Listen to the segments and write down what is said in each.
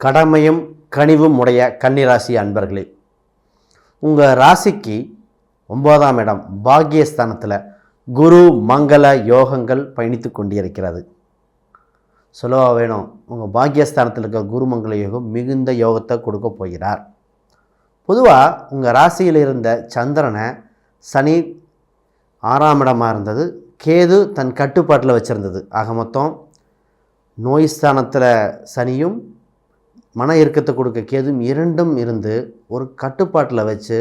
கடமையும் கனிவும் உடைய கன்னிராசி அன்பர்களே உங்கள் ராசிக்கு ஒன்பதாம் இடம் பாக்கியஸ்தானத்தில் குரு மங்கள யோகங்கள் பயணித்து கொண்டிருக்கிறது. சொல்லவா வேணும் உங்கள் பாக்கியஸ்தானத்தில் இருக்க குருமங்கள யோகம் மிகுந்த யோகத்தை கொடுக்க போகிறார். பொதுவாக உங்கள் ராசியில் இருந்த சந்திரனை சனி ஆறாம் இடமாக இருந்தது கேது தன் கட்டுப்பாட்டில் வச்சுருந்தது. ஆக மொத்தம் நோய் ஸ்தானத்தில் சனியும் மன இறுக்கத்தை கொடுக்க கேதும் இரண்டும் இருந்து ஒரு கட்டுப்பாட்டில் வச்சு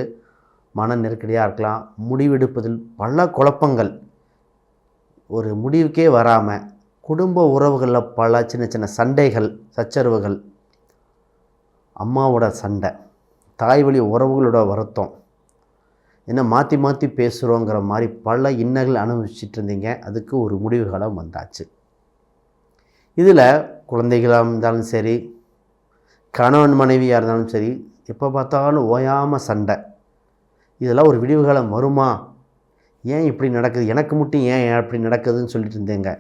மன நெருக்கடியாக இருக்கலாம். முடிவெடுப்பதில் பல குழப்பங்கள். ஒரு முடிவுக்கே வராமல் குடும்ப உறவுகளில் பல சின்ன சின்ன சண்டைகள் சச்சரவுகள். அம்மாவோட சண்டை தாய் வழி உறவுகளோட வருத்தம். என்ன மாற்றி மாற்றி பேசுகிறோங்கிற மாதிரி பல இன்னல்கள் அனுபவிச்சுட்டு இருந்தீங்க. அதுக்கு ஒரு முடிவுகளும் வந்தாச்சு. இதில் குழந்தைகளாக இருந்தாலும் சரி கணவன் மனைவியாக இருந்தாலும் சரி எப்போ பார்த்தாலும் ஓயாமல் சண்டை. இதெல்லாம் ஒரு விடிவு காலம் வருமா? ஏன் இப்படி நடக்குது? எனக்கு மட்டும் ஏன் இப்படி நடக்குதுன்னு சொல்லிட்டு இருந்தேங்க.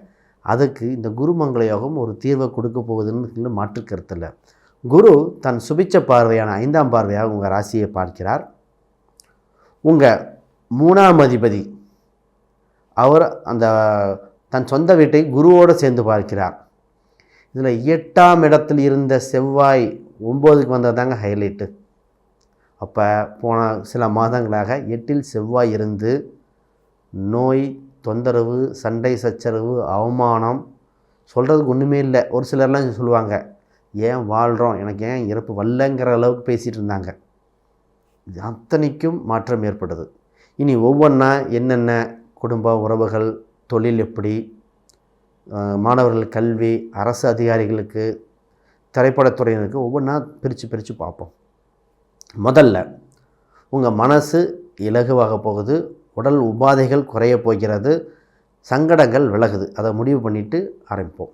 அதுக்கு இந்த குருமங்கள யோகம் ஒரு தீர்வை கொடுக்க போகுதுன்னு மாற்று கருத்தில் குரு தன் சுபிச்ச பார்வையான ஐந்தாம் பார்வையாக உங்கள் ராசியை பார்க்கிறார். உங்கள் மூணாம் அதிபதி அவர் அந்த தன் சொந்த வீட்டை குருவோடு சேர்ந்து பார்க்கிறார். இதில் எட்டாம் இடத்தில் இருந்த செவ்வாய் ஒம்போதுக்கு வந்ததாங்க ஹைலைட்டு அப்போ போன சில மாதங்களாக எட்டில் செவ்வாய் இருந்து நோய் தொந்தரவு சண்டை சச்சரவு அவமானம் சொல்கிறதுக்கு ஒன்றுமே இல்லை. ஒரு சிலர்லாம் சொல்லுவாங்க ஏன் வாழ்கிறோம் எனக்கு ஏன் இறப்பு வல்லங்கிற அளவுக்கு பேசிகிட்டு இருந்தாங்க. இது அத்தனைக்கும் மாற்றம் ஏற்படுது இனி ஒவ்வொன்றா என்னென்ன குடும்ப உறவுகள் தொழில் எப்படி மாணவர்கள் கல்வி அரசு அதிகாரிகளுக்கு திரைப்படத்துறையினருக்கு ஒவ்வொன்றா பிரித்து பிரித்து பார்ப்போம். முதல்ல உங்கள் மனசு இலகுவாக போகுது உடல் உபாதைகள் குறைய போகிறது சங்கடங்கள் விலகுது. அதை முடிவு பண்ணிவிட்டு ஆரம்பிப்போம்.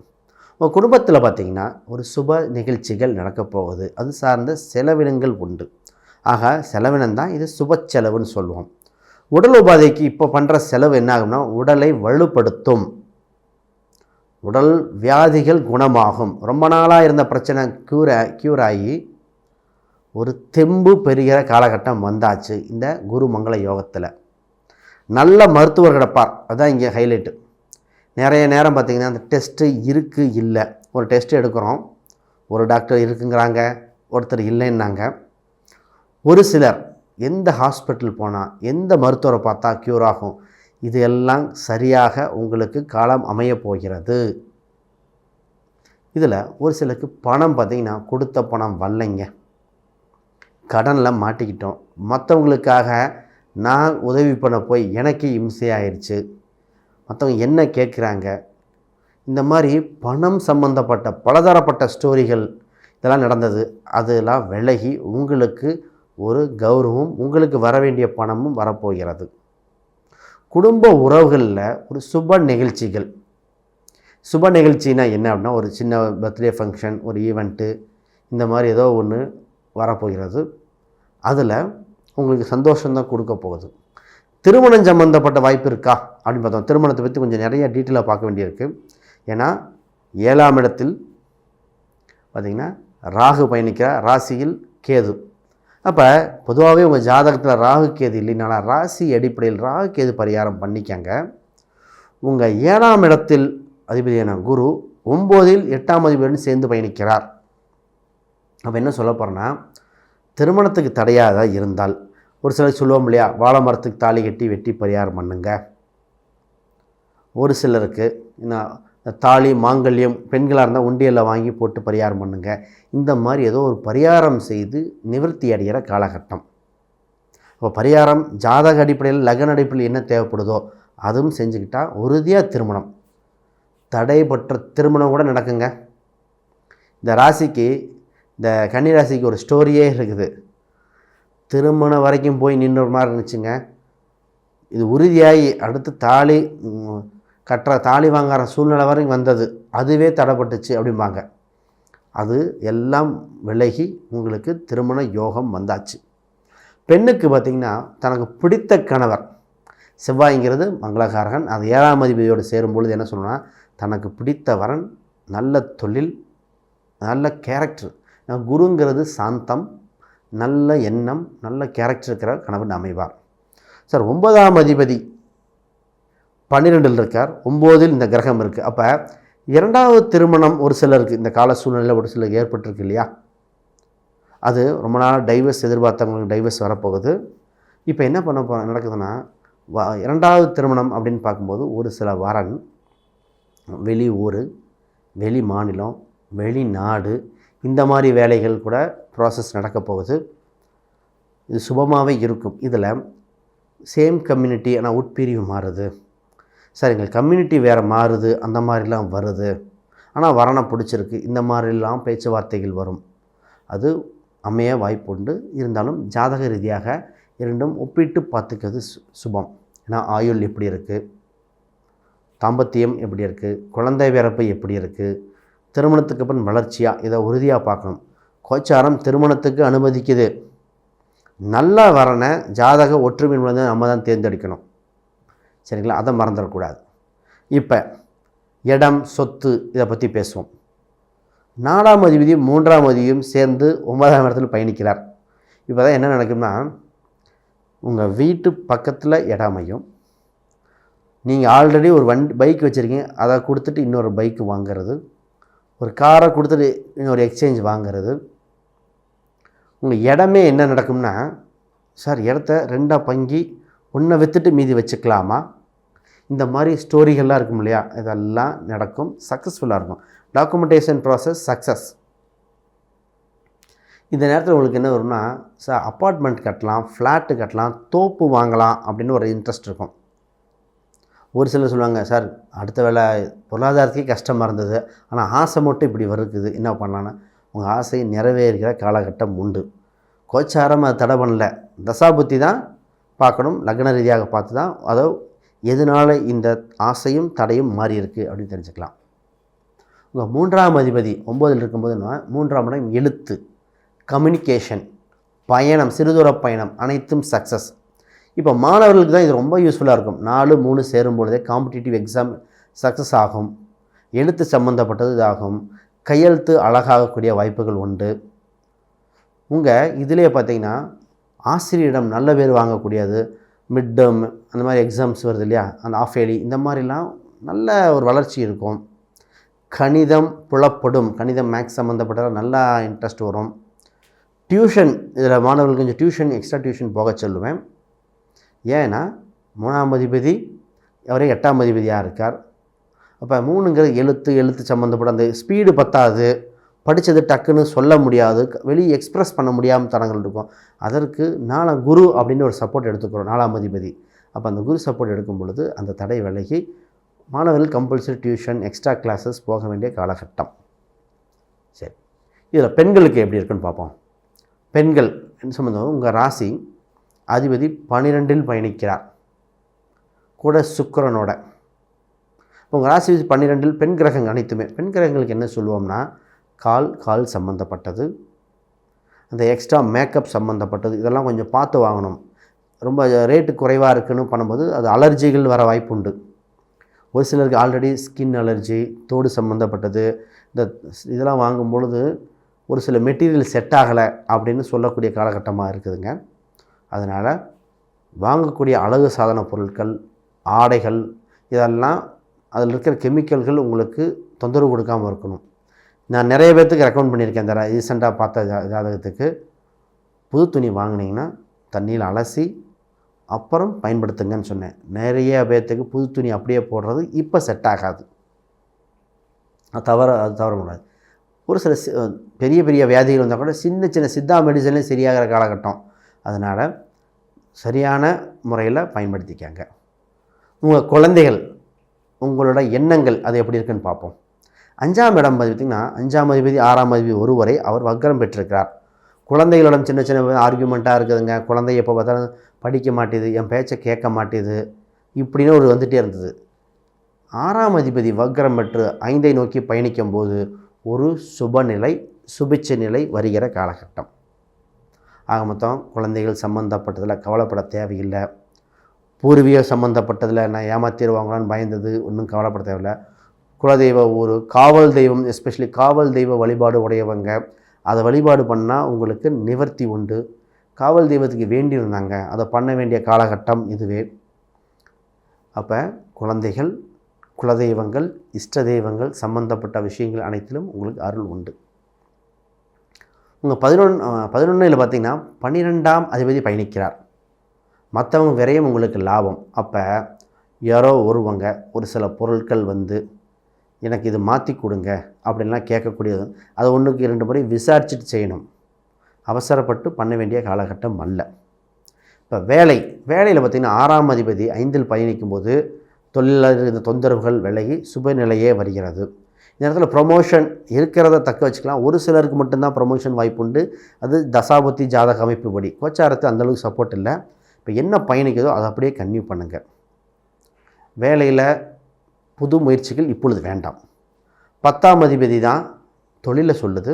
உங்கள் குடும்பத்தில் பார்த்திங்கன்னா ஒரு சுப நிகழ்ச்சிகள் நடக்கப் போகுது. அது சார்ந்த செலவினங்கள் உண்டு. ஆக செலவினம் தான் இது சுப செலவுன்னு சொல்லுவோம். உடல் உபாதைக்கு இப்போ பண்ணுற செலவு என்ன ஆகும்னா உடலை வலுப்படுத்தும். உடல் வியாதிகள் குணமாகும். ரொம்ப நாளாக இருந்த பிரச்சனை க்யூர் க்யூர் ஆகி ஒரு தெம்பு பெறுகிற காலகட்டம் வந்தாச்சு இந்த குரு மங்கள யோகத்தில். நல்ல மருத்துவர் கிடப்பார் அதுதான் இங்கே ஹைலைட்டு நிறைய நேரம் பார்த்திங்கன்னா அந்த டெஸ்ட்டு இருக்குது இல்லை. ஒரு டெஸ்ட்டு எடுக்கிறோம். ஒரு டாக்டர் இருக்குங்கிறாங்க ஒருத்தர் இல்லைன்னாங்க. ஒரு சிலர் எந்த ஹாஸ்பிட்டல் போனால் எந்த மருத்துவரை பார்த்தா க்யூர் ஆகும்? இது எல்லாம் சரியாக உங்களுக்கு காலம் அமையப் போகிறது. இதில் ஒரு சிலருக்கு பணம் பார்த்திங்கன்னா கொடுத்த பணம் வரலைங்க. கடனில் மாட்டிக்கிட்டோம். மற்றவங்களுக்காக நான் உதவி பண்ண போய் எனக்கே இம்சையாயிருச்சு. மற்றவங்க என்ன கேட்குறாங்க? இந்த மாதிரி பணம் சம்பந்தப்பட்ட பலதரப்பட்ட ஸ்டோரிகள் இதெல்லாம் நடந்தது. அதெல்லாம் விலகி உங்களுக்கு ஒரு கௌரவம் உங்களுக்கு வர வேண்டிய பணமும் வரப்போகிறது. குடும்ப உறவுகளில் ஒரு சுப நிகழ்ச்சிகள். சுப நிகழ்ச்சினா என்ன அப்படின்னா ஒரு சின்ன பர்த்டே ஃபங்க்ஷன் ஒரு ஈவெண்ட்டு இந்த மாதிரி ஏதோ ஒன்று வரப்போகிறது. அதில் உங்களுக்கு சந்தோஷம்தான் கொடுக்க போகுது. திருமணம் சம்மந்தப்பட்ட வாய்ப்பு இருக்கா அப்படின்னு பார்த்தோம். திருமணத்தை பற்றி கொஞ்சம் நிறைய டீட்டெயிலாக பார்க்க வேண்டியிருக்கு. ஏன்னா ஏழாம் இடத்தில் பார்த்திங்கன்னா ராகு பயணிக்கிற ராசியில் கேது. அப்போ பொதுவாகவே உங்கள் ஜாதகத்தில் ராகு கேது இல்லைனால ராசி அடிப்படையில் ராகு கேது பரிகாரம் பண்ணிக்கங்க. உங்கள் ஏழாம் இடத்தில் அதிபதியான குரு ஒம்போதில் எட்டாம் அதிபதியுடன் சேர்ந்து பயணிக்கிறார். அப்போ என்ன சொல்ல போகிறேன்னா திருமணத்துக்கு தடையாக இருந்தால் ஒரு சிலர் சொல்லுவோம் இல்லையா வாழை மரத்துக்கு தாலி கட்டி வெட்டி பரிகாரம் பண்ணுங்க. ஒரு சிலருக்கு என்ன தாலி மாங்கல்யம் பெண்களாக இருந்தால் உண்டியலில் வாங்கி போட்டு பரிகாரம் பண்ணுங்க. இந்த மாதிரி ஏதோ ஒரு பரிகாரம் செய்து நிவர்த்தி அடைகிற காலகட்டம். இப்போ பரிகாரம் ஜாதக அடிப்படையில் லக்ன அடிப்படையில் என்ன தேவைப்படுதோ அதுவும் செஞ்சுக்கிட்டால் உறுதியாக திருமணம். தடைபற்ற திருமணம் கூட நடக்குங்க. இந்த ராசிக்கு இந்த கன்னி ராசிக்கு ஒரு ஸ்டோரியே இருக்குது. திருமணம் வரைக்கும் போய் நின்று மாதிரி இருந்துச்சுங்க. இது உறுதியாகி அடுத்து தாலி கட்டுற தாலி வாங்குற சூழ்நிலை வரைக்கும் வந்தது. அதுவே தடைப்பட்டுச்சு அப்படிம்பாங்க. அது எல்லாம் விலகி உங்களுக்கு திருமண யோகம் வந்தாச்சு. பெண்ணுக்கு பார்த்திங்கன்னா தனக்கு பிடித்த கணவர் செவ்வாய்ங்கிறது மங்களகாரகன். அது ஏழாம் அதிபதியோடு சேரும்பொழுது என்ன சொல்லணும்னா தனக்கு பிடித்த வரன் நல்ல தொழில் நல்ல கேரக்டர் குருங்கிறது சாந்தம் நல்ல எண்ணம் நல்ல கேரக்டர் இருக்கிற கணவன் அமைவார். சார் ஒன்பதாம் அதிபதி பன்னிரெண்டில் இருக்கார் ஒம்போதில் இந்த கிரகம் இருக்குது அப்போ இரண்டாவது திருமணம் ஒரு சிலருக்கு இந்த கால சூழ்நிலையில் ஒரு சிலருக்கு ஏற்பட்டிருக்கு இல்லையா? அது ரொம்ப நாள் டைவர்ஸ் எதிர்பார்த்தவங்களுக்கு டைவர்ஸ் வரப்போகுது. இப்போ என்ன பண்ண போ நடக்குதுன்னா வ இரண்டாவது திருமணம் அப்படின்னு பார்க்கும்போது ஒரு சில வரன் வெளி ஊர் வெளி மாநிலம் வெளிநாடு இந்த மாதிரி வேலைகள் கூட ப்ராசஸ் நடக்க போகுது. இது சுபமாகவே இருக்கும். இதில் சேம் கம்யூனிட்டி ஆனால் உட்பிரிவு மாறுது. சார் எங்கள் கம்யூனிட்டி வேறு மாறுது அந்த மாதிரிலாம் வருது. ஆனால் வரணம் பிடிச்சிருக்கு. இந்த மாதிரிலாம் பேச்சுவார்த்தைகள் வரும். அது அமைய வாய்ப்புண்டு இருந்தாலும் ஜாதக ரீதியாக இரண்டும் ஒப்பிட்டு பார்த்துக்கிறது சு சுபம். ஏன்னா ஆயுள் எப்படி இருக்குது தாம்பத்தியம் எப்படி இருக்குது குழந்தை பிறப்பு எப்படி இருக்குது திருமணத்துக்கு அப்புறம் வளர்ச்சியாக இதை உறுதியாக பார்க்கணும். கோச்சாரம் திருமணத்துக்கு அனுமதிக்குது. நல்ல வரனை ஜாதக ஒற்றுமை நம்ம தான் தேர்ந்தெடுக்கணும். சரிங்களா? அதை மறந்துடக்கூடாது. இப்போ இடம் சொத்து இதை பற்றி பேசுவோம். நாலாம் அதிபதியும் மூன்றாம் அதிபதியும் சேர்ந்து ஒன்பதாம் இடத்துல பயணிக்கிறார். இப்போ தான் என்ன நடக்கும்னா உங்கள் வீட்டு பக்கத்தில் இடம் நீங்கள் ஆல்ரெடி ஒரு வண்டி பைக் வச்சுருக்கீங்க. அதை கொடுத்துட்டு இன்னொரு பைக் வாங்குறது. ஒரு காரை கொடுத்துட்டு இன்னொரு எக்ஸ்சேஞ்ச் வாங்குறது. உங்கள் இடமே என்ன நடக்கும்னா சார் இடத்த ரெண்டாக பங்கி ஒன்றை விற்றுட்டு மீதி வச்சுக்கலாமா? இந்த மாதிரி ஸ்டோரிகள்லாம் இருக்கும் இல்லையா? இதெல்லாம் நடக்கும். சக்ஸஸ்ஃபுல்லாக இருக்கும். டாக்குமெண்டேஷன் ப்ராசஸ் சக்ஸஸ் இந்த நேரத்தில் உங்களுக்கு என்ன வரும்னா சார் அப்பார்ட்மெண்ட் கட்டலாம் ஃப்ளாட்டு கட்டலாம் தோப்பு வாங்கலாம் அப்படின்னு ஒரு இன்ட்ரெஸ்ட் இருக்கும். ஒரு சிலர் சொல்லுவாங்க சார் அடுத்த வேலை பொருளாதாரத்துக்கே கஷ்டமாக இருந்தது. ஆனால் ஆசை மட்டும் இப்படி வருக்குது. என்ன பண்ணலான்னு உங்கள் ஆசை நிறைவேறுகிற காலகட்டம் உண்டு. கோச்சாரம் அதை தடை பண்ணல. தசாபுத்தி தான் பார்க்கணும் லக்ன ரீதியாக பார்த்து தான் அதோ எதனால் இந்த ஆசையும் தடையும் மாறி இருக்குது அப்படின்னு தெரிஞ்சுக்கலாம். உங்கள் மூன்றாம் அதிபதி ஒம்போதில் இருக்கும்போதுன்னா மூன்றாம் இடம் எழுத்து கம்யூனிகேஷன் பயணம் சிறுதூர பயணம் அனைத்தும் சக்ஸஸ் இப்போ மாணவர்களுக்கு தான் இது ரொம்ப யூஸ்ஃபுல்லாக இருக்கும். நாலு மூணு சேரும் பொழுதே காம்படிட்டிவ் எக்ஸாம் சக்ஸஸ் ஆகும். எழுத்து சம்மந்தப்பட்டது இதாகும். கையெழுத்து அழகாகக்கூடிய வாய்ப்புகள் உண்டு. உங்கள் இதிலே பார்த்தீங்கன்னா ஆசிரியரிடம் நல்ல பேர் வாங்கக்கூடியது மிட் டேர்ம் அந்த மாதிரி எக்ஸாம்ஸ் வருது இல்லையா? அந்த ஆஃப் ஏலி இந்த மாதிரிலாம் நல்ல ஒரு வளர்ச்சி இருக்கும். கணிதம் புலப்படும். கணிதம் மேக்ஸ் சம்மந்தப்பட்ட நல்லா இன்ட்ரெஸ்ட் வரும். டியூஷன் இதில் மாணவர்களுக்கு கொஞ்சம் டியூஷன் எக்ஸ்ட்ரா டியூஷன் போக சொல்லுவேன். ஏன்னா மூணாம் அதிபதி அவரே எட்டாம் அதிபதியாக இருக்கார். அப்போ மூணுங்கிறது எழுத்து எழுத்து சம்மந்தப்பட்ட அந்த ஸ்பீடு பத்தாது. படித்தது டக்குன்னு சொல்ல முடியாது வெளியே எக்ஸ்ப்ரெஸ் பண்ண முடியாமல் தடங்கள் இருக்கும். அதற்கு நாலாம் குரு அப்படின்னு ஒரு சப்போர்ட் எடுத்துக்கிறோம் நாலாம் அதிபதி. அப்போ அந்த குரு சப்போர்ட் எடுக்கும் பொழுது அந்த தடை விலகி மாணவர்கள் கம்பல்சரி டியூஷன் எக்ஸ்ட்ரா கிளாஸஸ் போக வேண்டிய காலகட்டம். சரி. இதில் பெண்களுக்கு எப்படி இருக்குன்னு பார்ப்போம். பெண்கள் என்ன சம்மந்தம் உங்கள் ராசி அதிபதி பன்னிரெண்டில் பயணிக்கிறார். கூட சுக்கிரனோட. உங்கள் ராசி பன்னிரெண்டில் பெண் கிரகங்கள் அனைத்துமே. பெண் கிரகங்களுக்கு என்ன சொல்லுவோம்னா கால் கால் சம்மந்தப்பட்டது அந்த எக்ஸ்ட்ரா மேக்கப் சம்மந்தப்பட்டது இதெல்லாம் கொஞ்சம் பார்த்து வாங்கணும். ரொம்ப ரேட்டு குறைவாக இருக்குன்னு பண்ணும்போது அது அலர்ஜிகள் வர வாய்ப்பு உண்டு. ஒரு சிலருக்கு ஆல்ரெடி ஸ்கின் அலர்ஜி தோடு சம்மந்தப்பட்டது இந்த இதெல்லாம் வாங்கும் பொழுது ஒரு சில மெட்டீரியல் செட் ஆகலை அப்படின்னு சொல்லக்கூடிய காலகட்டமாக இருக்குதுங்க. அதனால் வாங்கக்கூடிய அழகு சாதன பொருட்கள் ஆடைகள் இதெல்லாம் அதில் இருக்கிற கெமிக்கல்கள் உங்களுக்கு தொந்தரவு கொடுக்காமல் இருக்கணும். நான் நிறைய பேர்த்துக்கு ரெக்கமெண்ட் பண்ணியிருக்கேன் இந்த ரீசெண்டாக பார்த்த ஜாதகத்துக்கு. புது துணி வாங்கினீங்கன்னா தண்ணியில் அலசி அப்புறம் பயன்படுத்துங்கன்னு சொன்னேன். நிறைய பேர்த்துக்கு புது துணி அப்படியே போடுறது இப்போ செட் ஆகாது. அது தவற அது தவற முடியாது ஒரு சில பெரிய பெரிய வியாதிகள் வந்தால் கூட சின்ன சின்ன சித்தா மெடிசன்லேயும் சரியாகிற காலகட்டம். அதனால் சரியான முறையில் பயன்படுத்திக்காங்க. உங்கள் குழந்தைகள் உங்களோட எண்ணங்கள் அது எப்படி இருக்குன்னு பார்ப்போம். அஞ்சாம் இடம் பார்த்திங்கன்னா அஞ்சாம் அதிபதி ஆறாம் அதிபதி ஒருவரை அவர் வக்கரம் பெற்றிருக்கிறார். குழந்தைகளோட சின்ன சின்ன ஆர்கியூமெண்ட்டாக இருக்குதுங்க. குழந்தை எப்போ பார்த்தாலும் படிக்க மாட்டேது என் பேச்சை கேட்க மாட்டேது இப்படின்னு ஒரு வந்துகிட்டே இருந்தது. ஆறாம் அதிபதி வக்ரம் பெற்று ஐந்தை நோக்கி பயணிக்கும் போது ஒரு சுபநிலை சுபிச்ச நிலை வருகிற காலகட்டம். ஆக மொத்தம் குழந்தைகள் சம்மந்தப்பட்டதில் கவலைப்பட தேவையில்லை. பூர்வீக சம்மந்தப்பட்டதில் நான் ஏமாத்திடுவாங்களான்னு பயந்தது ஒன்றும் கவலைப்பட தேவையில்லை. குலதெய்வ ஊர் காவல் தெய்வம் எஸ்பெஷலி காவல் தெய்வ வழிபாடு உடையவங்க அதை வழிபாடு பண்ணால் உங்களுக்கு நிவர்த்தி உண்டு. காவல் தெய்வத்துக்கு வேண்டியிருந்தாங்க அதை பண்ண வேண்டிய காலகட்டம் இதுவே. அப்போ குழந்தைகள் குலதெய்வங்கள் இஷ்ட தெய்வங்கள் சம்பந்தப்பட்ட விஷயங்கள் அனைத்திலும் உங்களுக்கு அருள் உண்டு. உங்கள் பதினொன்று பதினொன்றில் பார்த்தீங்கன்னா பன்னிரெண்டாம் அதிபதி பயணிக்கிறார். மற்றவங்க விரையும் உங்களுக்கு லாபம். அப்போ யாரோ ஒருவங்க ஒரு சில பொருட்கள் வந்து எனக்கு இது மாற்றி கொடுங்க அப்படின்லாம் கேட்கக்கூடியது. அதை ஒன்றுக்கு இரண்டு முறை விசாரிச்சுட்டு செய்யணும். அவசரப்பட்டு பண்ண வேண்டிய காலகட்டம் அல்ல. இப்போ வேலை வேலையில் பார்த்திங்கன்னா ஆறாம் அதிபதி ஐந்தில் பயணிக்கும் போது தொழிலாளர் இந்த தொந்தரவுகள் விலகி சுபநிலையே வருகிறது. இந்த இடத்துல ப்ரொமோஷன் இருக்கிறத தக்க வச்சுக்கலாம். ஒரு சிலருக்கு மட்டும்தான் ப்ரொமோஷன் வாய்ப்பு உண்டு. அது தசாபத்தி ஜாதக அமைப்புப்படி கோச்சாரத்து அந்தளவுக்கு சப்போர்ட் இல்லை. இப்போ என்ன பயணிக்குதோ அதை அப்படியே கன்யூ பண்ணுங்கள் வேலையில் புது முயற்சிகள் இப்பொழுது வேண்டாம். பத்தாம் அதிபதி தான் தொழிலை சொல்லுது.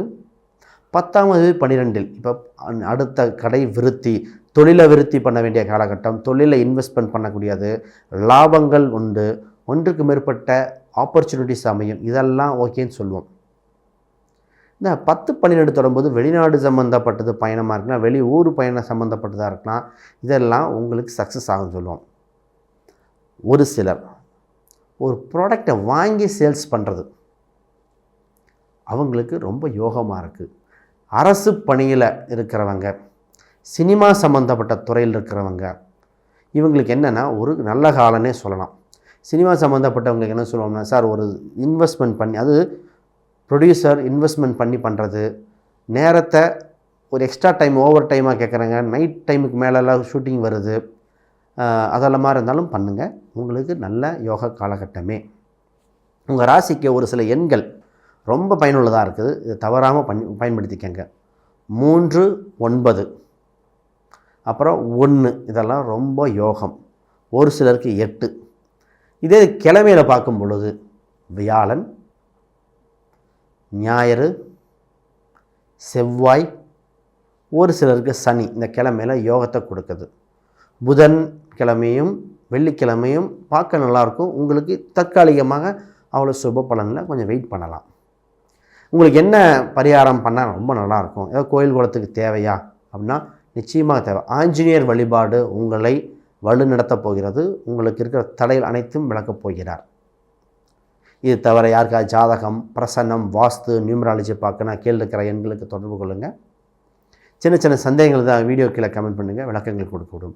பத்தாம் அதிபதி பன்னிரெண்டில் இப்போ அடுத்த கடை விருத்தி தொழிலை விருத்தி பண்ண வேண்டிய காலகட்டம் தொழிலை இன்வெஸ்ட்மெண்ட் பண்ணக்கூடியது லாபங்கள் உண்டு ஒன்றுக்கு மேற்பட்ட ஆப்பர்ச்சுனிட்டிஸ் அமையும் இதெல்லாம் ஓகேன்னு சொல்லுவோம். இந்த பத்து பன்னிரெண்டு தொடரும்போது வெளிநாடு சம்மந்தப்பட்டது பயணமாக இருக்கலாம் வெளி ஊர் பயணம் சம்மந்தப்பட்டதாக இருக்கலாம் இதெல்லாம் உங்களுக்கு சக்ஸஸ் ஆகும் சொல்லுவோம். ஒரு சிலர். ஒரு ப்ராடக்டை வாங்கி சேல்ஸ் பண்ணுறது அவங்களுக்கு ரொம்ப யோகமாக இருக்குது அரசு பணியில் இருக்கிறவங்க சினிமா சம்மந்தப்பட்ட துறையில் இருக்கிறவங்க இவங்களுக்கு என்னென்னா ஒரு நல்ல காலனே சொல்லலாம். சினிமா சம்மந்தப்பட்டவங்களுக்கு என்ன சொல்லுவோம்னா சார் ஒரு இன்வெஸ்ட்மெண்ட் பண்ணி அது ப்ரொடியூசர் இன்வெஸ்ட்மெண்ட் பண்ணி பண்ணுறது நேரத்தை ஒரு எக்ஸ்ட்ரா டைம் ஓவர் டைமாக கேட்குறாங்க நைட் டைமுக்கு மேலெல்லாம் ஷூட்டிங் வருது. அதெல்லாம் இருந்தாலும் பண்ணுங்கள் உங்களுக்கு நல்ல யோகா காலகட்டமே. உங்கள் ராசிக்கு ஒரு சில எண்கள் ரொம்ப பயனுள்ளதாக இருக்குது. இதை தவறாமல் பண் பயன்படுத்திக்கங்க. மூன்று ஒன்பது. அப்புறம் ஒன்று இதெல்லாம் ரொம்ப யோகம். ஒரு சிலருக்கு எட்டு. இதே கிழமையில் பார்க்கும் பொழுது வியாழன் ஞாயிறு செவ்வாய் ஒரு சிலருக்கு சனி. இந்த கிழமையில் யோகத்தை கொடுக்குது. புதன் கிழமையும் வெள்ளிக்கிழமையும் பார்க்க நல்லாயிருக்கும். உங்களுக்கு தற்காலிகமாக அவ்வளோ சுப பலனில் கொஞ்சம் வெயிட் பண்ணலாம். உங்களுக்கு என்ன பரிகாரம் பண்ணால் ரொம்ப நல்லாயிருக்கும். ஏதோ கோயில் குளத்துக்கு தேவையா அப்படின்னா நிச்சயமாக தேவை. ஆஞ்சநேயர் வழிபாடு உங்களை வலு நடத்தப் போகிறது. உங்களுக்கு இருக்கிற தடைகள் அனைத்தும் விளக்கப் போகிறார். இது தவிர யாருக்காவது ஜாதகம் பிரசன்னம் வாஸ்து நியூமராலஜி பார்க்கணும் கீழே இருக்கிற எண்களுக்கு தொடர்பு கொள்ளுங்கள் சின்ன சின்ன சந்தேகங்கள் தான் வீடியோ கீழே கமெண்ட் பண்ணுங்கள் விளக்கங்கள் கொடுக்க விடும்